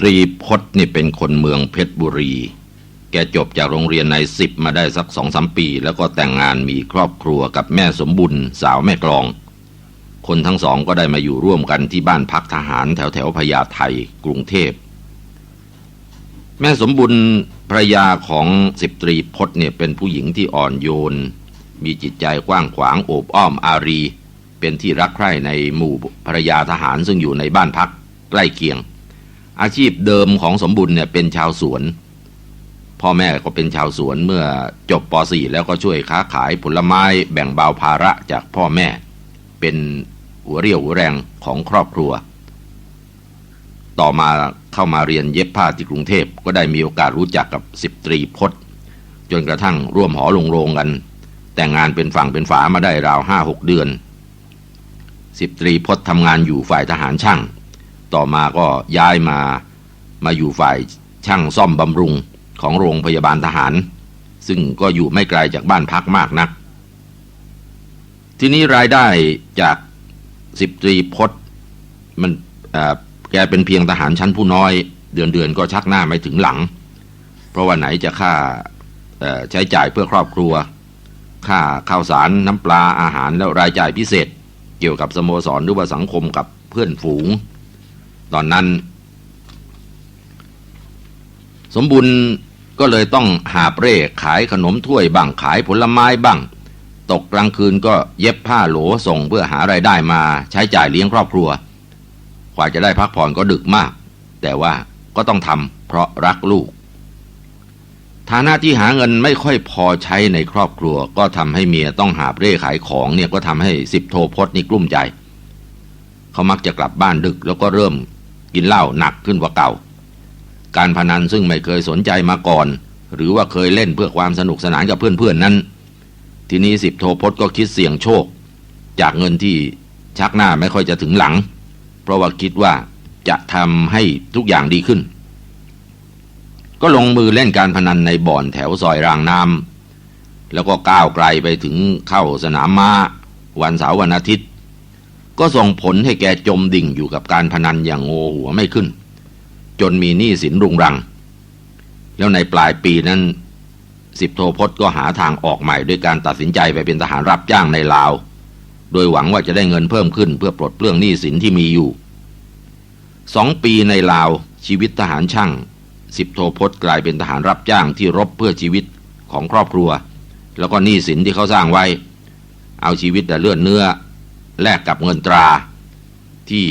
ตรีพจน์นี่เป็นคนเมืองเพชรบุรี แกจบจากโรงเรียนในสิบมาได้สักสองสามปี แล้วก็แต่งงานมีครอบครัวกับแม่สมบุญสาวแม่กลอง คนทั้งสองก็ได้มาอยู่ร่วมกันที่บ้านพักทหารแถวแถวพญาไทกรุงเทพ แม่สมบุญภรยาของสิบตรีพจน์เนี่ยเป็นผู้หญิงที่อ่อนโยน มีจิตใจกว้างขวางโอบอ้อมอารี เป็นที่รักใคร่ในหมู่ภรยาทหารซึ่งอยู่ในบ้านพักใกล้เคียง อาชีพเดิมของสมบุญเนี่ยเป็นชาวสวน พ่อแม่ก็เป็นชาวสวนเมื่อจบป .4 แล้วก็ช่วยค้าขายผลไม้แบ่งเบาภาระจากพ่อแม่ เป็นหัวเรี่ยวหัวแรงของครอบครัว ต่อมาเข้ามาเรียนเย็บผ้าที่กรุงเทพก็ได้มีโอกาสรู้จักกับสิบตรีพจน์จนกระทั่งร่วมหอลงโรงกัน แต่งงานเป็นฝั่งเป็นฝามาได้ราวห้าหกเดือนสิบตรีพจน์ทำงานอยู่ฝ่ายทหารช่าง ต่อมาก็ย้ายมา มาอยู่ฝ่ายช่างซ่อมบำรุงของโรงพยาบาลทหาร ซึ่งก็อยู่ไม่ไกลจากบ้านพักมากนัก ทีนี้รายได้จากสิบตรีพจน์มันเอ่อแกเป็นเพียงทหารชั้นผู้น้อย เดือนเดือนก็ชักหน้าไม่ถึงหลัง เพราะว่าไหนจะค่าใช้จ่ายเพื่อครอบครัว ค่าข้าวสารน้ำปลาอาหารแล้วรายจ่ายพิเศษ เกี่ยวกับสโมสรหรือว่าสังคมกับเพื่อนฝูง ตอนนั้น สมบุญก็เลยต้องหาบเร่ขายขนมถ้วยบ้างขายผลไม้บ้าง ตกกลางคืนก็เย็บผ้าโหลส่งเพื่อหารายได้มาใช้จ่ายเลี้ยงครอบครัวกว่าจะได้พักผ่อนก็ดึกมาก แต่ว่าก็ต้องทำเพราะรักลูกฐานะที่หาเงินไม่ค่อยพอใช้ในครอบครัว ก็ทำให้เมียต้องหาเร่ขายของเนี่ยก็ทำให้สิบโทพจน์นี่กลุ้มใจ เขามักจะกลับบ้านดึกแล้วก็เริ่ม กินเหล้าหนักขึ้นกว่าเก่า การพนันซึ่งไม่เคยสนใจมาก่อน หรือว่าเคยเล่นเพื่อความสนุกสนานกับเพื่อนๆนั้น ทีนี้สิบโทพจน์ก็คิดเสี่ยงโชค จากเงินที่ชักหน้าไม่ค่อยจะถึงหลัง เพราะว่าคิดว่าจะทำให้ทุกอย่างดีขึ้น ก็ลงมือเล่นการพนันในบ่อนแถวซอยรางน้ำแล้วก็ก้าวไกลไปถึงเข้าสนามม้าวันเสาร์วันอาทิตย์ ก็ส่งผลให้แกจมดิ่งอยู่กับการพนันอย่างโง่หัวไม่ขึ้น จนมีหนี้สินรุงรัง แล้วในปลายปีนั้นสิบโทพจน์ก็หาทางออกใหม่ด้วยการตัดสินใจไปเป็นทหารรับจ้างในลาว โดยหวังว่าจะได้เงินเพิ่มขึ้นเพื่อปลดเปลื้องหนี้สินที่มีอยู่สองปีในลาวชีวิตทหารช่างสิบโทพจน์กลายเป็นทหารรับจ้างที่รบเพื่อชีวิตของครอบครัว แล้วก็หนี้สินที่เขาสร้างไว้ เอาชีวิตแต่เลือดเนื้อ แลกกับเงินตราที่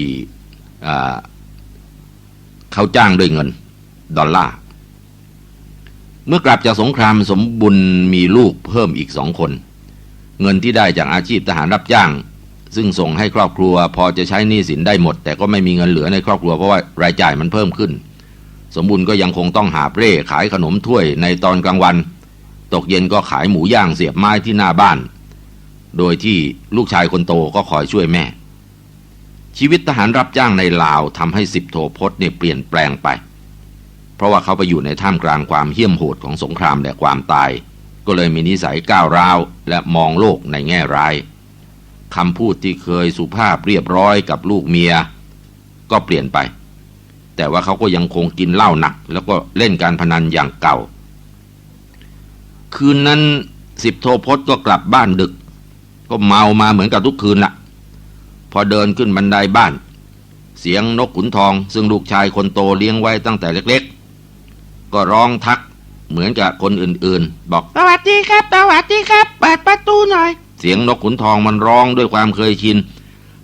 เขาจ้างด้วยเงิน ดอลลาร์ เมื่อกลับจากสงครามสมบุญมีลูกเพิ่มอีกสองคน เงินที่ได้จากอาชีพทหารรับจ้าง ซึ่งส่งให้ครอบครัว พอจะใช้หนี้สินได้หมด แต่ก็ไม่มีเงินเหลือในครอบครัวเพราะว่ารายจ่ายมันเพิ่มขึ้น สมบุญก็ยังคงต้องหาเร่ขายขนมถ้วยในตอนกลางวัน ตกเย็นก็ขายหมูย่างเสียบไม้ที่หน้าบ้าน โดยที่ลูกชายคนโตก็คอยช่วยแม่ ชีวิตทหารรับจ้างในลาวทำให้สิบโทพจน์เนี่ยเปลี่ยนแปลงไป เพราะว่าเขาไปอยู่ในท่ามกลางความเหี้ยมโหดของสงครามและความตาย ก็เลยมีนิสัยก้าวร้าวและมองโลกในแง่ร้ายคำพูดที่เคยสุภาพเรียบร้อยกับลูกเมีย ก็เปลี่ยนไป แต่ว่าเขาก็ยังคงกินเหล้าหนัก แล้วก็เล่นการพนันอย่างเก่า คืนนั้นสิบโทพจน์ก็กลับบ้านดึก ก็เมามาเหมือนกับทุกคืนละพอเดินขึ้นบันไดบ้าน เสียงนกขุนทอง ซึ่งลูกชายคนโตเลี้ยงไว้ตั้งแต่เล็กๆ ก็ร้องทักเหมือนกับคนอื่นๆ บอกสวัสดีครับสวัสดีครับเปิดประตูหน่อย เสียงนกขุนทองมันร้องด้วยความเคยชิน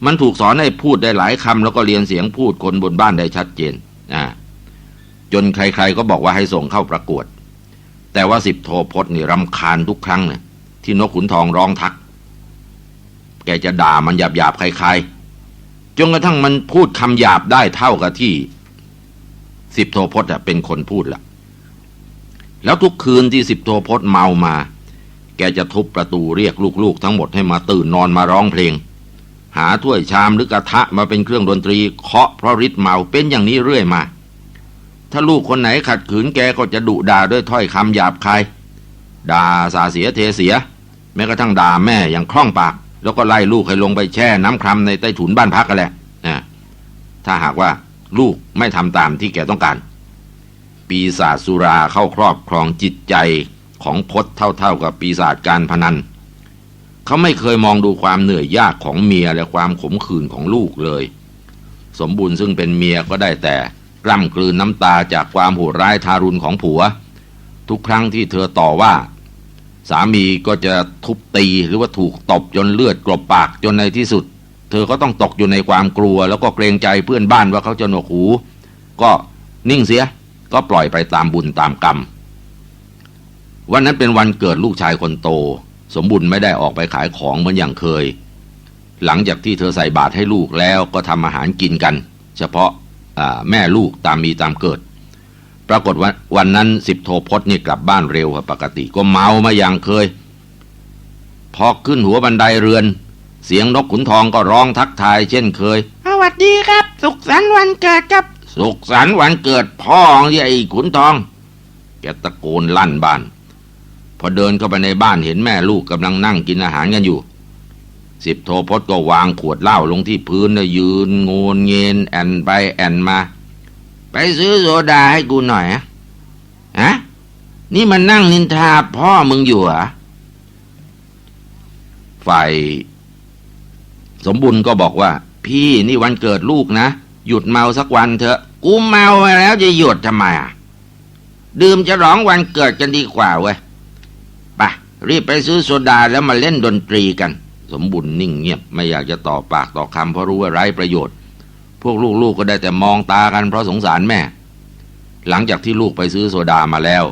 มันถูกสอนให้พูดได้หลายคำแล้วก็เรียนเสียงพูดคนบนบ้านได้ชัดเจนอ่าจนใครๆก็บอกว่าให้ส่งเข้าประกวด แต่ว่าสิบโทพจน์นี่รำคาญทุกครั้งเนี่ยที่นกขุนทองร้องทัก แกจะด่ามันหยาบๆคล้ายๆจนกระทั่งมันพูดคำหยาบได้เท่ากับที่สิบโทพจน์เป็นคนพูดละแล้วทุกคืนที่สิบโทพจน์เมามา แกจะทุบประตูเรียกลูกๆ ทั้งหมดให้มาตื่นนอนมาร้องเพลง หาถ้วยชามหรือกระทะมาเป็นเครื่องดนตรีเคาะเพราะฤทธิ์เมาเป็นอย่างนี้เรื่อยมา ถ้าลูกคนไหนขัดขืนแกก็จะดุด่าด้วยถ้อยคำหยาบคายด่าสาเสียเทเสีย แม้กระทั่งด่าแม่อย่างคล่องปาก แล้วก็ไล่ลูกให้ลงไปแช่น้ำครำในใต้ถุนบ้านพักกันแหละนะถ้าหากว่าลูกไม่ทำตามที่แกต้องการ ปีศาจสุราเข้าครอบครองจิตใจของพศเท่าๆกับปีศาจการพนัน เขาไม่เคยมองดูความเหนื่อยยากของเมียและความขมขื่นของลูกเลย สมบูรณ์ซึ่งเป็นเมียก็ได้แต่กล้ำกลืนน้ำตาจากความโหดร้ายทารุณของผัว ทุกครั้งที่เธอต่อว่า สามีก็จะทุบตีหรือว่าถูกตบจนเลือดกลบปากจนในที่สุด เธอก็ต้องตกอยู่ในความกลัว แล้วก็เกรงใจเพื่อนบ้านว่าเขาจะหนวกหู ก็นิ่งเสียก็ปล่อยไปตามบุญตามกรรม วันนั้นเป็นวันเกิดลูกชายคนโต สมบุญไม่ได้ออกไปขายของเหมือนอย่างเคย หลังจากที่เธอใส่บาตรให้ลูกแล้วก็ทำอาหารกินกัน เฉพาะแม่ลูกตามมีตามเกิด ปรากฏว่าวันนั้นสิบโทพจน์นี่กลับบ้านเร็วกว่าปกติก็เมามาอย่างเคย พอขึ้นหัวบันไดเรือน เสียงนกขุนทองก็ร้องทักทายเช่นเคยสวัสดีครับ สุขสันต์วันเกิดครับ สุขสันต์วันเกิดพ่อของไอ้ขุนทอง แกตะโกนลั่นบ้าน พอเดินเข้าไปในบ้านเห็นแม่ลูกกำลังนั่งกินอาหารกันอยู่ สิบโทพจน์ก็วางขวดเหล้าลงที่พื้นแล้วยืนโงนเงินแอนไปแอนมา ไปซื้อโซดาให้กูหน่อยอะฮะนี่มันนั่งนินทาพ่อมึงอยู่เหรอฝ่ายสมบุญก็บอกว่า พี่นี่วันเกิดลูกนะ หยุดเมาสักวันเถอะกูเมามาแล้วจะหยุดทำไมอะดื่มจะร้องวันเกิดกันดีกว่าเว้ยไปรีบไปซื้อโซดาแล้วมาเล่นดนตรีกัน สมบุญนิ่งเงียบไม่อยากจะต่อปากต่อคำเพราะรู้ว่าไร้ประโยชน์ พวกลูกๆก็ได้แต่มองตากันเพราะสงสารแม่ หลังจากที่ลูกไปซื้อโซดามาแล้ว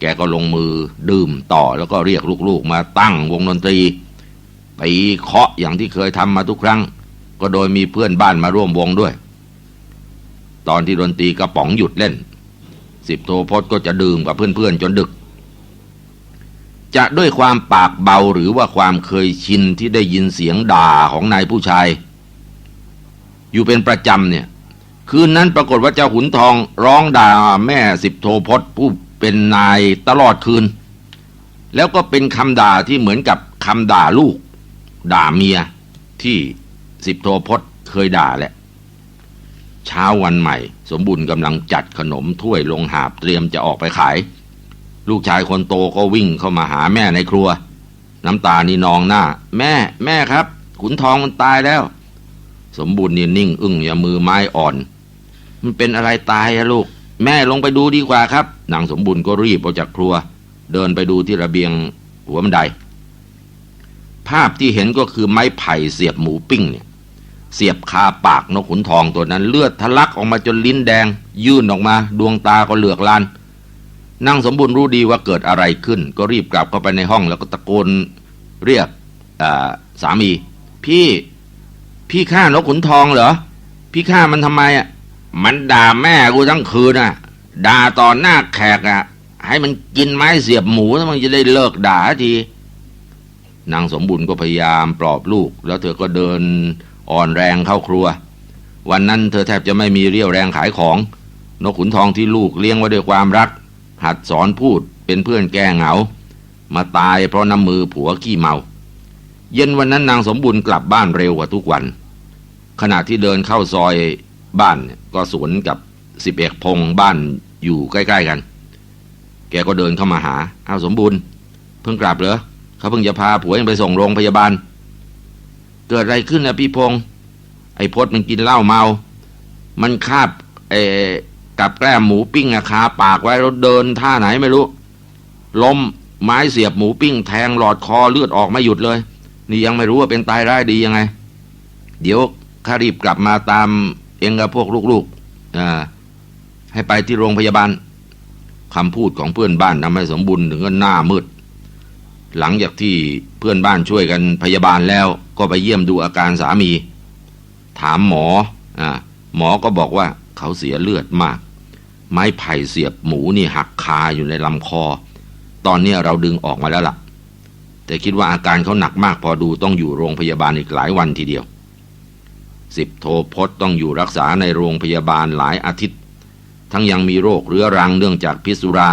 แกก็ลงมือดื่มต่อแล้วก็เรียกลูกๆ มาตั้งวงดนตรีไปเคาะอย่างที่เคยทำมาทุกครั้ง ก็โดยมีเพื่อนบ้านมาร่วมวงด้วย ตอนที่ดนตรีกระป๋องหยุดเล่น สิบโทพจน์ก็จะดื่มกับเพื่อนๆจนดึก จะด้วยความปากเบาหรือว่าความเคยชินที่ได้ยินเสียงด่าของนายผู้ชาย อยู่เป็นประจำเนี่ย คืนนั้นปรากฏว่าเจ้าขุนทองร้องด่าแม่สิบโทพจน์ผู้เป็นนายตลอดคืน แล้วก็เป็นคำด่าที่เหมือนกับคำด่าลูก ด่าเมียที่สิบโทพจน์เคยด่าแหละเช้าวันใหม่ สมบุญกำลังจัดขนมถ้วยลงหาบเตรียมจะออกไปขาย ลูกชายคนโตก็วิ่งเข้ามาหาแม่ในครัว น้ำตานี่นองหน้า แม่ แม่ครับ ขุนทองมันตายแล้ว สมบุญนี่ยนิ่ง อึ้งอย่ามือไม้อ่อน มันเป็นอะไรตายอะลูก แม่ลงไปดูดีกว่าครับ นางสมบุญก็รีบออกจากครัว เดินไปดูที่ระเบียงหัวบันได ภาพที่เห็นก็คือไม้ไผ่เสียบหมูปิ้งเนี่ย เสียบคาปากนกขุนทองตัวนั้น เลือดทะลักออกมาจนลิ้นแดง ยื่นออกมา ดวงตาก็เหลือกลานนางสมบูรณ์รู้ดีว่าเกิดอะไรขึ้น ก็รีบกลับเข้าไปในห้องแล้วก็ตะโกนเรียกสามี พี่ พี่ฆ่านกขุนทองเหรอ พี่ฆ่ามันทำไมอะ มันด่าแม่กูทั้งคืนอะ ด่าต่อหน้าแขกอะ ให้มันกินไม้เสียบหมูแล้วมันจะได้เลิกด่าทีนางสมบุญก็พยายามปลอบลูก แล้วเธอก็เดินอ่อนแรงเข้าครัว วันนั้นเธอแทบจะไม่มีเรี่ยวแรงขายของ นกขุนทองที่ลูกเลี้ยงไว้ด้วยความรัก หัดสอนพูดเป็นเพื่อนแก้เหงา มาตายเพราะน้ำมือผัวขี้เมา เย็นวันนั้นนางสมบุญกลับบ้านเร็วกว่าทุกวัน ขณะที่เดินเข้าซอยบ้านเนี่ยก็สวนกับสิบเอกพงษ์บ้านอยู่ใกล้ ๆกัน แกก็เดินเข้ามาหาอ้าวสมบุญเพิ่งกลับเหรอเขาเพิ่งจะพาผัวยังไปส่งโรงพยาบาล เกิดอะไรขึ้นนะพี่พงษ์ไอ้พดมันกินเหล้าเมา มันคาบเออกับแกล้มหมูปิ้งอะคาปากไว้แล้วเดินท่าไหนไม่รู้ ล้มไม้เสียบหมูปิ้งแทงหลอดคอเลือดออกไม่หยุดเลย นี่ยังไม่รู้ว่าเป็นตายร้ายดียังไง เดี๋ยว ข้ารีบกลับมาตามเองกับพวกลูกๆให้ไปที่โรงพยาบาลคำพูดของเพื่อนบ้านทำให้สมบูรณ์ถึงก็หน้ามืด หลังจากที่เพื่อนบ้านช่วยกันพยาบาลแล้วก็ไปเยี่ยมดูอาการสามี ถามหมออหมอก็บอกว่าเขาเสียเลือดมาก ไม้ไผ่เสียบหมูนี่หักคาอยู่ในลำคอ ตอนนี้เราดึงออกมาแล้วล่ะ แต่คิดว่าอาการเขาหนักมากพอดูต้องอยู่โรงพยาบาลอีกหลายวันทีเดียว สิบโทพจน์ต้องอยู่รักษาในโรงพยาบาลหลายอาทิตย์ ทั้งยังมีโรคเรื้อรังเนื่องจากพิษสุรา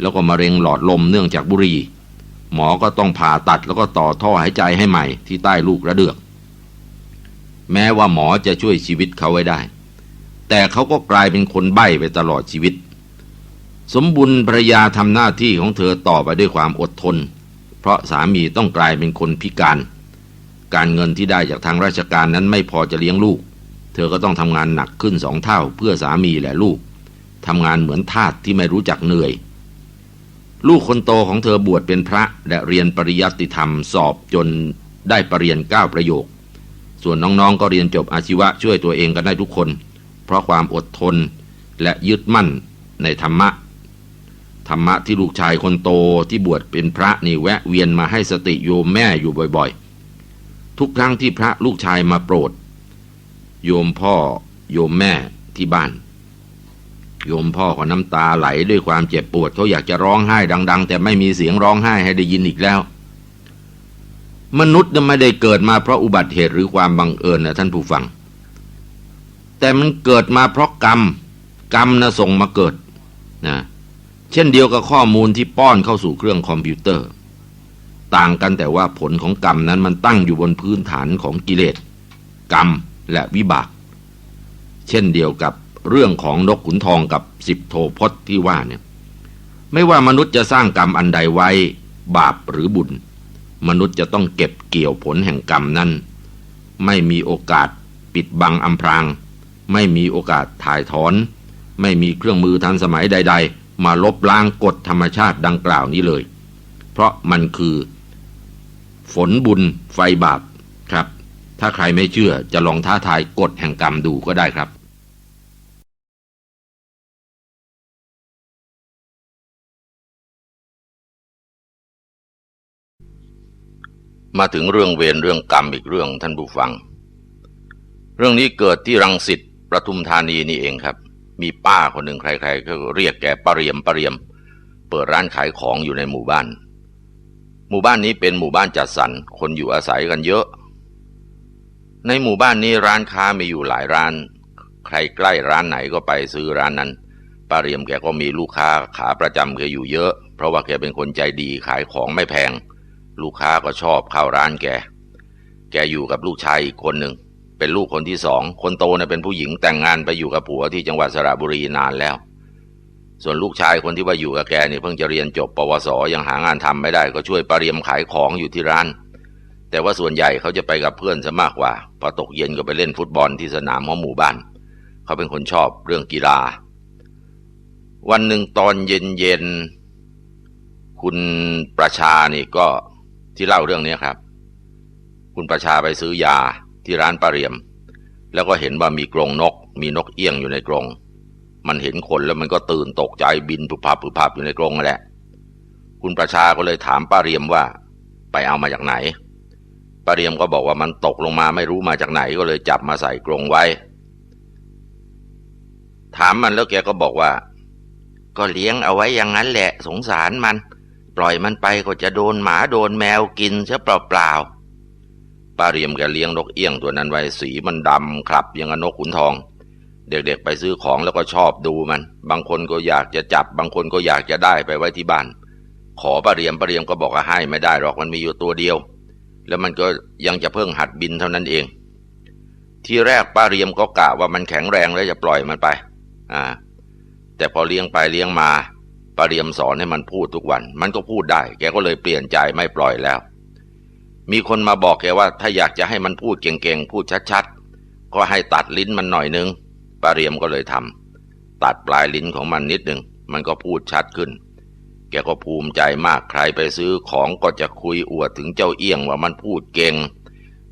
แล้วก็มะเร็งหลอดลมเนื่องจากบุหรี่หมอก็ต้องผ่าตัดแล้วก็ต่อท่อหายใจให้ใหม่ที่ใต้ลูกระเดือก แม้ว่าหมอจะช่วยชีวิตเขาไว้ได้ แต่เขาก็กลายเป็นคนใบ้ไปตลอดชีวิต สมบุญภรรยาทำหน้าที่ของเธอต่อไปด้วยความอดทน เพราะสามีต้องกลายเป็นคนพิการ การเงินที่ได้จากทางราชการนั้นไม่พอจะเลี้ยงลูก เธอก็ต้องทำงานหนักขึ้นสองเท่าเพื่อสามีและลูกทำงานเหมือนทาสที่ไม่รู้จักเหนื่อย ลูกคนโตของเธอบวชเป็นพระและเรียนปริยัติธรรมสอบจนได้ปรริญญาเก้าประโยค ส่วนน้องๆก็เรียนจบอาชีวะช่วยตัวเองกันได้ทุกคน เพราะความอดทนและยึดมั่นในธรรมะ ธรรมะที่ลูกชายคนโตที่บวชเป็นพระนี่แวะเวียนมาให้สติโยมแม่อยู่บ่อยๆ ทุกครั้งที่พระลูกชายมาโปรด โยมพ่อโยมแม่ที่บ้าน โยมพ่อก็น้ำตาไหลด้วยความเจ็บปวดเขาอยากจะร้องไห้ดัง ๆ แต่ไม่มีเสียงร้องไห้ให้ได้ยินอีกแล้ว มนุษย์ไม่ได้เกิดมาเพราะอุบัติเหตุหรือความบังเอิญนะท่านผู้ฟัง แต่มันเกิดมาเพราะกรรม กรรมนะส่งมาเกิดนะเช่นเดียวกับข้อมูลที่ป้อนเข้าสู่เครื่องคอมพิวเตอร์ ต่างกันแต่ว่าผลของกรรมนั้นมันตั้งอยู่บนพื้นฐานของกิเลส กรรมและวิบาก เช่นเดียวกับเรื่องของนกขุนทองกับสิบโทพจน์ที่ว่าเนี่ยไม่ว่ามนุษย์จะสร้างกรรมอันใดไว้ บาปหรือบุญ มนุษย์จะต้องเก็บเกี่ยวผลแห่งกรรมนั้น ไม่มีโอกาสปิดบังอำพราง ไม่มีโอกาสถ่ายถอน ไม่มีเครื่องมือทันสมัยใด ๆ มาลบล้างกฎธรรมชาติดังกล่าวนี้เลย เพราะมันคือ ฝนบุญ ไฟบาปครับ ถ้าใครไม่เชื่อจะลองท้าทายกฎแห่งกรรมดูก็ได้ครับมาถึงเรื่องเวรเรื่องกรรมอีกเรื่องท่านผู้ฟัง เรื่องนี้เกิดที่รังสิตประทุมธานีนี่เองครับ มีป้าคนหนึ่งใครๆก็เรียกแกปะเรียมปะเรียม เปิดร้านขายของอยู่ในหมู่บ้าน หมู่บ้านนี้เป็นหมู่บ้านจัดสรรคนอยู่อาศัยกันเยอะ ในหมู่บ้านนี้ร้านค้ามีอยู่หลายร้าน ใครใกล้ร้านไหนก็ไปซื้อร้านนั้นป้าเรียมแกก็มีลูกค้าขาประจำแกอยู่เยอะ เพราะว่าแกเป็นคนใจดีขายของไม่แพง ลูกค้าก็ชอบเข้าร้านแก แกอยู่กับลูกชายอีกคนหนึ่งเป็นลูกคนที่สอง คนโตเนี่ยเป็นผู้หญิงแต่งงานไปอยู่กับผัวที่จังหวัดสระบุรีนานแล้ว ส่วนลูกชายคนที่ว่าอยู่กับแกนี่เพิ่งจะเรียนจบปวสยังหางานทำไม่ได้ ก็ช่วยปาเรียมขายของอยู่ที่ร้าน แต่ว่าส่วนใหญ่เขาจะไปกับเพื่อนซะมากกว่า พอตกเย็นก็ไปเล่นฟุตบอลที่สนามของหมู่บ้าน เขาเป็นคนชอบเรื่องกีฬา วันหนึ่งตอนเย็นเย็นๆคุณประชานี่ก็ที่เล่าเรื่องนี้ครับ คุณประชาไปซื้อยาที่ร้านปาเรียม แล้วก็เห็นว่ามีกรงนก มีนกเอี้ยงอยู่ในกรง มันเห็นคนแล้วมันก็ตื่นตกใจบินผุบพับผุบพับอยู่ในกรงนั่นแหละ คุณประชาก็เลยถามป้าเรียมว่า ไปเอามาจากไหนป้าเรียมก็บอกว่ามันตกลงมาไม่รู้มาจากไหนก็เลยจับมาใส่กรงไว้ ถามมันแล้วแกก็บอกว่า ก็เลี้ยงเอาไว้อย่างนั้นแหละ สงสารมัน ปล่อยมันไปก็จะโดนหมาโดนแมวกินซะเปล่าๆป้าเรียมแกเลี้ยงนกเอี้ยงตัวนั้นไว้สีมันดำครับย่างนกขุนทอง เด็กๆไปซื้อของแล้วก็ชอบดูมัน บางคนก็อยากจะจับ บางคนก็อยากจะได้ไปไว้ที่บ้าน ขอป้าเรียมป้าเรียมก็บอกว่าให้ไม่ได้หรอกมันมีอยู่ตัวเดียว แล้วมันก็ยังจะเพิ่งหัดบินเท่านั้นเอง ทีแรกป้าเรียมก็กะว่ามันแข็งแรงแล้วจะปล่อยมันไป อ่า แต่พอเลี้ยงไปเลี้ยงมาป้าเรียมสอนให้มันพูดทุกวัน มันก็พูดได้ แกก็เลยเปลี่ยนใจไม่ปล่อยแล้ว มีคนมาบอกแกว่า ถ้าอยากจะให้มันพูดเก่งๆพูดชัดๆก็ให้ตัดลิ้นมันหน่อยนึง ปาเรียมก็เลยทำตัดปลายลิ้นของมันนิดหนึ่งมันก็พูดชัดขึ้น แกก็ภูมิใจมากใครไปซื้อของก็จะคุยอวดถึงเจ้าเอี้ยงว่ามันพูดเก่ง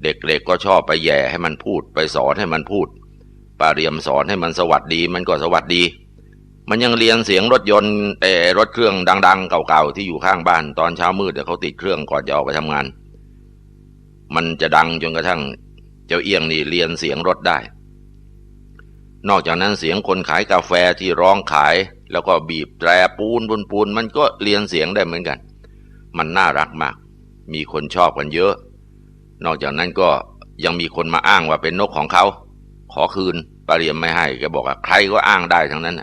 เด็กๆก็ชอบไปแย่ให้มันพูดไปสอนให้มันพูด ปาเรียมสอนให้มันสวัสดีมันก็สวัสดี มันยังเรียนเสียงรถยนต์เอรถเครื่องดัง ๆ เก่าๆที่อยู่ข้างบ้านตอนเช้ามืดเดี๋ยวเขาติดเครื่องก่อนจะออกไปทำงาน มันจะดังจนกระทั่ง เจ้าเอี้ยงนี่เรียนเสียงรถได้ นอกจากนั้นเสียงคนขายกาแฟที่ร้องขาย แล้วก็บีบแตรปูนปูนปูนมันก็เรียนเสียงได้เหมือนกัน มันน่ารักมาก มีคนชอบกันเยอะ นอกจากนั้นก็ยังมีคนมาอ้างว่าเป็นนกของเขา ขอคืนปาเรียมไม่ให้แกบอกว่าใครก็อ้างได้ทั้งนั้น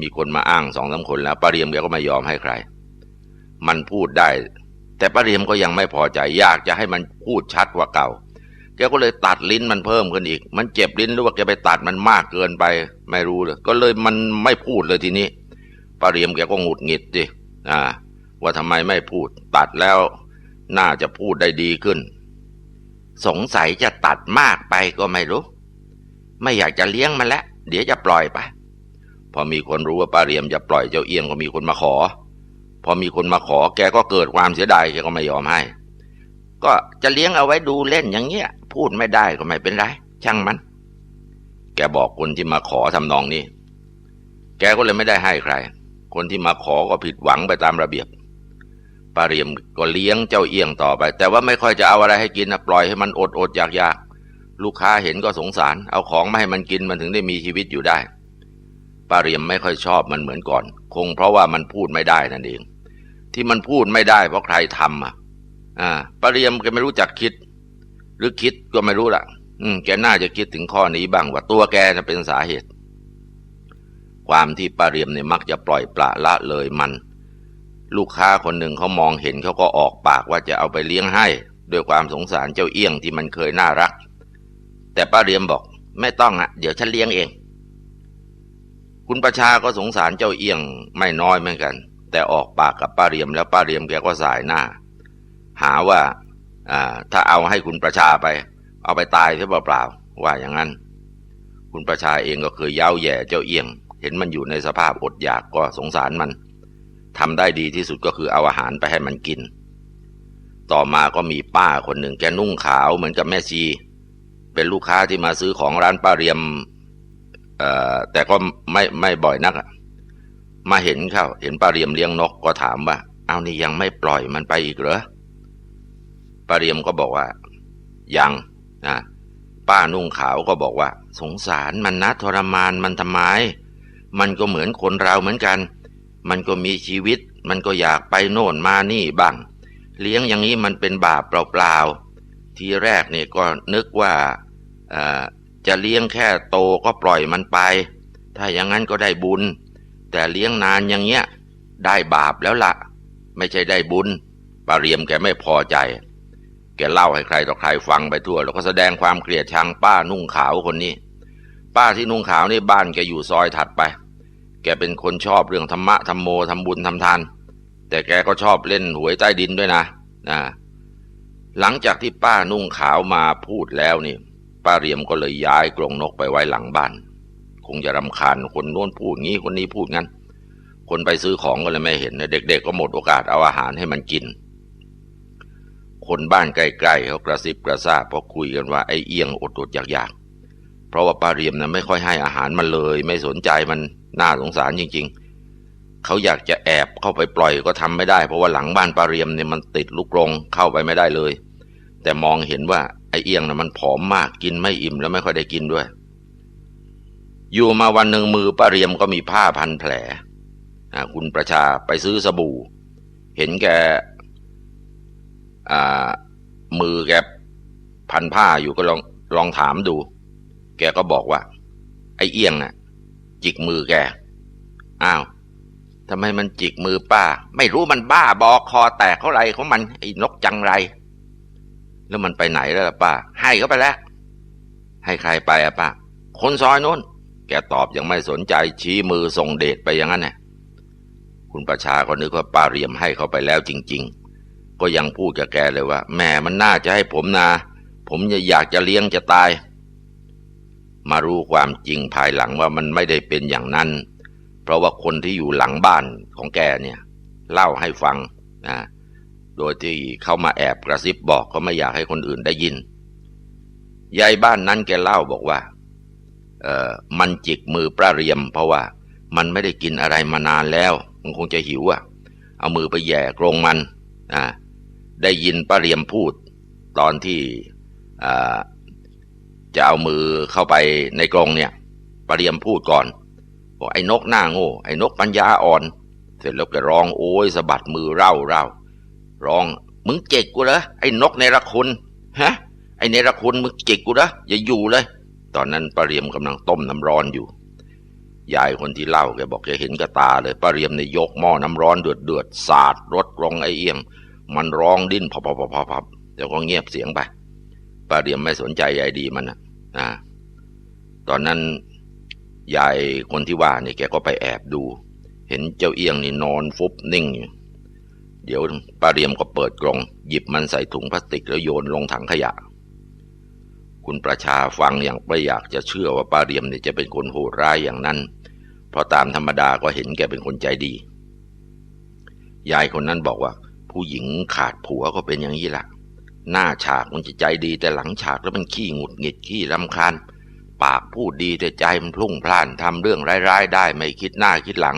มีคนมาอ้างสองสาคนแล้วปาเรียมแกก็ไม่ยอมให้ใคร มันพูดได้ แต่ปาเรียมก็ยังไม่พอใจอยากจะให้มันพูดชัดกว่าเก่า แกก็เลยตัดลิ้นมันเพิ่มขึ้นอีก มันเจ็บลิ้นหรือว่าแกไปตัดมันมากเกินไป ไม่รู้เลย ก็เลยมันไม่พูดเลยทีนี้ป้าเรียมแกก็หงุดหงิดดิอ่า ว่าทำไมไม่พูด ตัดแล้ว น่าจะพูดได้ดีขึ้น สงสัยจะตัดมากไปก็ไม่รู้ ไม่อยากจะเลี้ยงมันแล้วเดี๋ยวจะปล่อยไป พอมีคนรู้ว่าป้าเรียมจะปล่อยเจ้าเอียงก็มีคนมาขอ พอมีคนมาขอ แกก็เกิดความเสียดายแกก็ไม่ยอมให้ ก็จะเลี้ยงเอาไว้ดูเล่นอย่างเงี้ย พูดไม่ได้ก็ไม่เป็นไร ช่างมัน แกบอกคนที่มาขอทำนองนี้ แกก็เลยไม่ได้ให้ใคร คนที่มาขอก็ผิดหวังไปตามระเบียบปาเรียมก็เลี้ยงเจ้าเอียงต่อไป แต่ว่าไม่ค่อยจะเอาอะไรให้กินนะปล่อยให้มันอดอดอยากอยากลูกค้าเห็นก็สงสาร เอาของมาให้มันกินมันถึงได้มีชีวิตอยู่ได้ปาเรียมไม่ค่อยชอบมันเหมือนก่อน คงเพราะว่ามันพูดไม่ได้นั่นเอง ที่มันพูดไม่ได้เพราะใครทำอะ อ่าปาเรียมแกไม่รู้จักคิด หรือคิดก็ไม่รู้ละอืม แกน่าจะคิดถึงข้อนี้บ้างว่าตัวแกจะเป็นสาเหตุ ความที่ป้าเรียมเนี่ยมักจะปล่อยปละละเลยมัน ลูกค้าคนหนึ่งเขามองเห็นเขาก็ออกปากว่าจะเอาไปเลี้ยงให้ด้วยความสงสารเจ้าเอี้ยงที่มันเคยน่ารัก แต่ป้าเรียมบอก ไม่ต้องอะเดี๋ยวฉันเลี้ยงเอง คุณประชาก็สงสารเจ้าเอี้ยงไม่น้อยเหมือนกัน แต่ออกปากกับป้าเรียมแล้วป้าเรียมแกก็สายหน้า หาว่า ถ้าเอาให้คุณประชาไป เอาไปตายเสียเปล่าๆว่าอย่างนั้น คุณประชาเองก็เคยเย้าแย่เจ้าเอียง เห็นมันอยู่ในสภาพอดอยากก็สงสารมันทำได้ดีที่สุดก็คือเอาอาหารไปให้มันกิน ต่อมาก็มีป้าคนหนึ่งแกนุ่งขาวเหมือนกับแม่ชี เป็นลูกค้าที่มาซื้อของร้านป้าเรียมแต่ก็ไม่ไม่บ่อยนักมาเห็นเข้าเห็นป้าเรียมเลี้ยงนกก็ถามว่า เอานี่ยังไม่ปล่อยมันไปอีกเหรอ ป้าเรียมก็บอกว่า ยังนะป้านุ่งขาวก็บอกว่า สงสารมันนะทรมานมันทำไม มันก็เหมือนคนเราเหมือนกัน มันก็มีชีวิต มันก็อยากไปโน่นมานี่บ้าง เลี้ยงอย่างนี้มันเป็นบาปเปล่าๆ ทีแรกเนี่ยก็นึกว่าจะเลี้ยงแค่โตก็ปล่อยมันไป ถ้าอย่างนั้นก็ได้บุญ แต่เลี้ยงนานอย่างเงี้ยได้บาปแล้วละ่ะ ไม่ใช่ได้บุญปาเรียมแกไม่พอใจ แกเล่าให้ใครต่อใครฟังไปทั่ว แล้วก็แสดงความเกลียดชังป้านุ่งขาวคนนี้ ป้าที่นุ่งขาวนี่บ้านแกอยู่ซอยถัดไป แกเป็นคนชอบเรื่องธรรมะธรรมโมทำบุญทำทาน แต่แกก็ชอบเล่นหวยใต้ดินด้วยนะนะหลังจากที่ป้านุ่งขาวมาพูดแล้วนี่ ป้าเรียมก็เลยย้ายกรงนกไปไว้หลังบ้าน คงจะรำคาญคนโน้นพูดงี้คนนี้พูดงั้น คนไปซื้อของก็เลยไม่เห็นเด็ก ๆ ก็หมดโอกาสเอาอาหารให้มันกิน คนบ้านใกล้ๆเขากระซิบกระซาบพอคุยกันว่าไอ้เอียงอดๆอยากๆเพราะว่าป้าเรียมนะไม่ค่อยให้อาหารมันเลย ไม่สนใจมันน่าสงสารจริง ๆ เขาอยากจะแอบเข้าไปปล่อยก็ทำไม่ได้ เพราะว่าหลังบ้านป้าเรียมเนี่ยมันติดลูกกรงเข้าไปไม่ได้เลย แต่มองเห็นว่าไอ้เอียงนะมันผอมมากกินไม่อิ่มแล้วไม่ค่อยได้กินด้วย อยู่มาวันหนึ่งมือป้าเรียมก็มีผ้าพันแผลคุณประชาไปซื้อสบู่ เห็นแก มือแกพันผ้าอยู่ก็ลองลองถามดู แกก็บอกว่า ไอ้เอียงน่ะ จิกมือแก อ้าวทำไมมันจิกมือป้า ไม่รู้มันบ้าบอคอแตกเขาไรของมันไอ้นกจังไร แล้วมันไปไหนแล้วล่ะป้า ให้เขาไปแล้ว ให้ใครไปอะป้า คนซอยนู้น แกตอบยังไม่สนใจชี้มือส่งเดชไปอย่างนั้นน่ะคุณประชาก็นึกว่าป้าเรียมให้เขาไปแล้วจริง ๆ ก็ยังพูดกับแกเลยว่าแม่มันน่าจะให้ผมนา ผมจะอยากจะเลี้ยงจะตาย มารู้ความจริงภายหลังว่ามันไม่ได้เป็นอย่างนั้น เพราะว่าคนที่อยู่หลังบ้านของแกเนี่ย เล่าให้ฟังนะโดยที่เข้ามาแอบกระซิบบอกก็ไม่อยากให้คนอื่นได้ยินยายบ้านนั้นแกเล่าบอกว่า เออมันจิกมือป้าเรียม เพราะว่ามันไม่ได้กินอะไรมานานแล้ว มันคงจะหิวอะ่ะ เอามือไปแย่กรงมันอ่า ได้ยินป้าเรียมพูดตอนที่จะเอามือเข้าไปในกรงเนี่ยป้าเรียมพูดก่อนบอกไอ้นกหน้าโง่ไอ้นกปัญญาอ่อน เสร็จแล้วก็ร้องโอ้ยสะบัดมือเร่าเร่าร้องมึงเจ็กกูเหรอไอ้นกในระคุณฮะไอ้เนระคุณมึงเจิกกูนะออย่าอยู่เลย ตอนนั้นป้าเรียมกำลังต้มน้ำร้อนอยู่ยายคนที่เล่าแกบอกแกเห็นกับตาเลยป้าเรียมในยกหม้อน้ำร้อนเดือดเดือดสาดรถกรงไอเอียง มันร้องดิ้นพอพอพอพอพอเดี๋ยวก็เงียบเสียงไปป้าเรียมไม่สนใจยายดีมันนะตอนนั้นยายคนที่ว่านี่แกก็ไปแอบดู เห็นเจ้าเอียงนี่นอนฟุบนิ่งอยู่เดี๋ยวป้าเรียมก็เปิดกลงหยิบมันใส่ถุงพลาสติกแล้วโยนลงถังขยะ คุณประชาฟังอย่างไม่อยากจะเชื่อว่าป้าเรียมเนี่ยจะเป็นคนโหดร้ายอย่างนั้น เพราะตามธรรมดาก็เห็นแกเป็นคนใจดี ยายคนนั้นบอกว่า ผู้หญิงขาดผัวก็เป็นอย่างนี้แหละหน้าฉากมันจะใจดีแต่หลังฉากแล้วมันขี้หงุดหงิดขี้รำคาญ ปากพูดดีแต่ใจมันพลุ่งพล่านทำเรื่องร้ายๆได้ไม่คิดหน้าคิดหลัง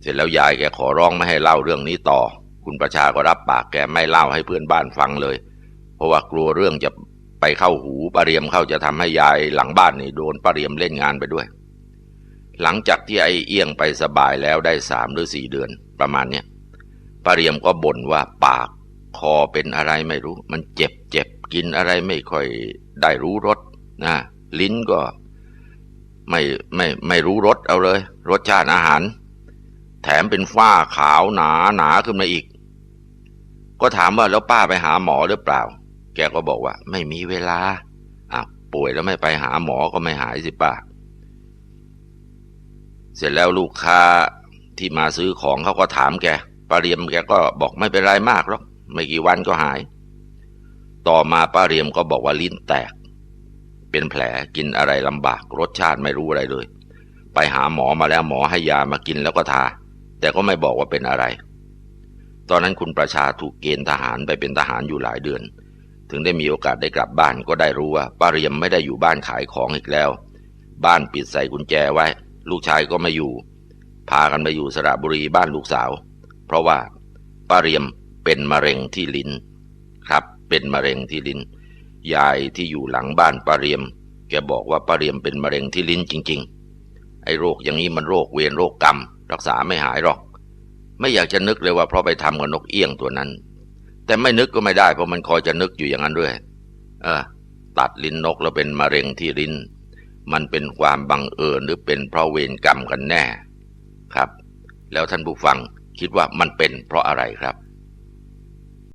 เสร็จแล้วยายแกขอร้องไม่ให้เล่าเรื่องนี้ต่อ คุณประชาก็รับปากแกไม่เล่าให้เพื่อนบ้านฟังเลย เพราะว่ากลัวเรื่องจะไปเข้าหูปาเรียมเข้าจะทำให้ยายหลังบ้านนี่โดนปาเรียมเล่นงานไปด้วย หลังจากที่ไอเอี้ยงไปสบายแล้วได้สามหรือสี่เดือนประมาณเนี้ยปาเรียมก็บ่นว่าปากคอเป็นอะไรไม่รู้ มันเจ็บเจ็บกินอะไรไม่ค่อยได้รู้รสนะลิ้นก็ไม่ไม่ไม่รู้รสเอาเลย รสชาติอาหาร แถมเป็นฝ้าขาวหนาหนาขึ้นมาอีก ก็ถามว่าแล้วป้าไปหาหมอหรือเปล่า แกก็บอกว่า ไม่มีเวลาอะป่วยแล้วไม่ไปหาหมอก็ไม่หายสิป้า เสร็จแล้วลูกค้าที่มาซื้อของเขาก็ถามแกป้าเรียมแกก็บอกไม่เป็นไรมากหรอกไม่กี่วันก็หาย ต่อมาป้าเรียมก็บอกว่าลิ้นแตก เป็นแผลกินอะไรลำบาก รสชาติไม่รู้อะไรเลย ไปหาหมอมาแล้วหมอให้ยามากินแล้วก็ทา แต่ก็ไม่บอกว่าเป็นอะไร ตอนนั้นคุณประชาถูกเกณฑ์ทหารไปเป็นทหารอยู่หลายเดือน ถึงได้มีโอกาสได้กลับบ้านก็ได้รู้ว่าป้าเรียมไม่ได้อยู่บ้านขายของอีกแล้ว บ้านปิดใส่กุญแจไว้ ลูกชายก็ม่อยู่ พากันไปอยู่สระบุรีบ้านลูกสาว เพราะว่าป้าเรียมเป็นมะเร็งที่ลิ้นครับ เป็นมะเร็งที่ลิ้น ยายที่อยู่หลังบ้านป้าเรียม แกบอกว่าป้าเรียมเป็นมะเร็งที่ลิ้นจริง ๆ ไอ้โรคอย่างนี้มันโรคเวรโรคกรรม รักษาไม่หายหรอก ไม่อยากจะนึกเลยว่าเพราะไปทำกับนกเอี้ยงตัวนั้น แต่ไม่นึกก็ไม่ได้เพราะมันคอยจะนึกอยู่อย่างนั้นด้วย เออตัดลิ้นนกแล้วเป็นมะเร็งที่ลิ้น มันเป็นความบังเอิญหรือเป็นเพราะเวรกรรมกันแน่ครับ แล้วท่านผู้ฟังคิดว่ามันเป็นเพราะอะไรครับ